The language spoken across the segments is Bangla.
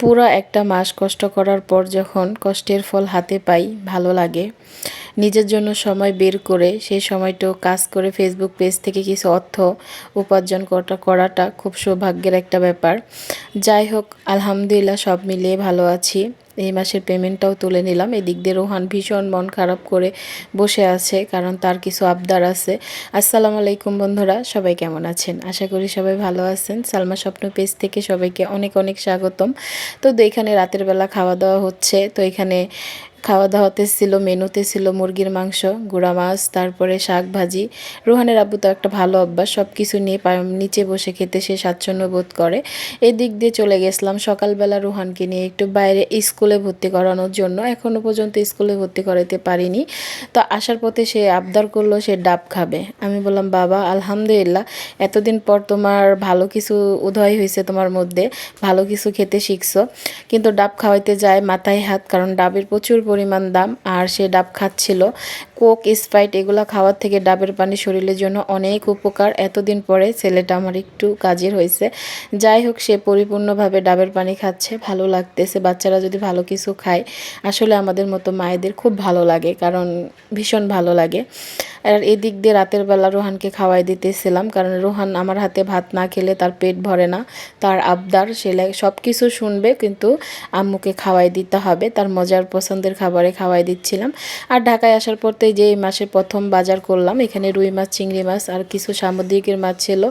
পুরো একটা মাস কষ্ট করার পর যখন কষ্টের ফল হাতে পাই, ভালো লাগে। নিজের জন্য সময় বের করে সেই সময়টাও কাজ করে ফেসবুক পেজ থেকে কিছু অর্থ উপার্জন করাটা করাটা খুব সৌভাগ্যের একটা ব্যাপার। যাই হোক, আলহামদুলিল্লাহ সব মিলিয়ে ভালো আছি। এই মাসের পেমেন্টটাও তুলে নিলাম। এদিক দিয়ে রোহান ভীষণ মন খারাপ করে বসে আছে, কারণ তার কিছু আবদার আছে। আসসালামু আলাইকুম বন্ধুরা, সবাই কেমন আছেন? আশা করি সবাই ভালো আছেন। সালমা স্বপ্ন পেজ থেকে সবাইকে অনেক অনেক স্বাগতম। তো এখানে রাতের বেলা খাওয়া দাওয়া হচ্ছে। তো এখানে খাওয়া দাওয়াতে ছিল, মেনুতে ছিল মুরগির মাংস, গুঁড়া মাছ, তারপরে শাক ভাজি। রোহানের আব্বু তো একটা ভালো অভ্যাস সব কিছু নিয়ে নিচে বসে খেতে সে স্বাচ্ছন্দ্য বোধ করে। এদিক দিয়ে চলে গেছিলাম সকালবেলা রোহানকে নিয়ে একটু বাইরে স্কুলে ভর্তি করানোর জন্য এখনও পর্যন্ত স্কুলে ভর্তি করাতে পারিনি। তো আসার পথে সে আবদার করল, সে ডাব খাবে। আমি বললাম, বাবা, আলহামদুলিল্লাহ, এতদিন পর তোমার ভালো কিছু উদয় হয়েছে তোমার মধ্যে, ভালো কিছু খেতে শিখছো। কিন্তু ডাব খাওয়াইতে যায় মাথায় হাত, কারণ ডাবের প্রচুর পরিমাণ দাম আর সে ডাব খাচ্ছিল। কোক, স্প্রাইট এগুলো খাওয়ার থেকে ডাবের পানি শরীরের জন্য অনেক উপকার। এতদিন পরে ছেলেটা আমার একটু কাজের হয়েছে। যাই হোক, সে পরিপূর্ণভাবে ডাবের পানি খাচ্ছে, ভালো লাগতেছে। বাচ্চারা যদি ভালো কিছু খায় আসলে আমাদের মতো মায়েদের খুব ভালো লাগে, কারণ ভীষণ ভালো লাগে। আর এদিক দিয়ে রাতের বেলা রোহানকে খাওয়াই দিতেছিলাম, কারণ রোহান আমার হাতে ভাত না খেলে তার পেট ভরে না। তার আবদার, সে সব কিছু শুনবে, কিন্তু আম্মুকে খাওয়াই দিতে হবে। তার মজার পছন্দের খাবারে খাওয়াই দিচ্ছিলাম। আর ঢাকায় আসার পর যে এই মাসে প্রথম বাজার করলাম, এখানে রুই মাছ, চিংড়ি মাছ আর কিছু সামুদ্রিকের মাছ ছিল।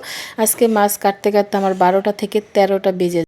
আজকে মাছ কাটতে কাটতে আমার বারোটা থেকে তেরোটা বেজে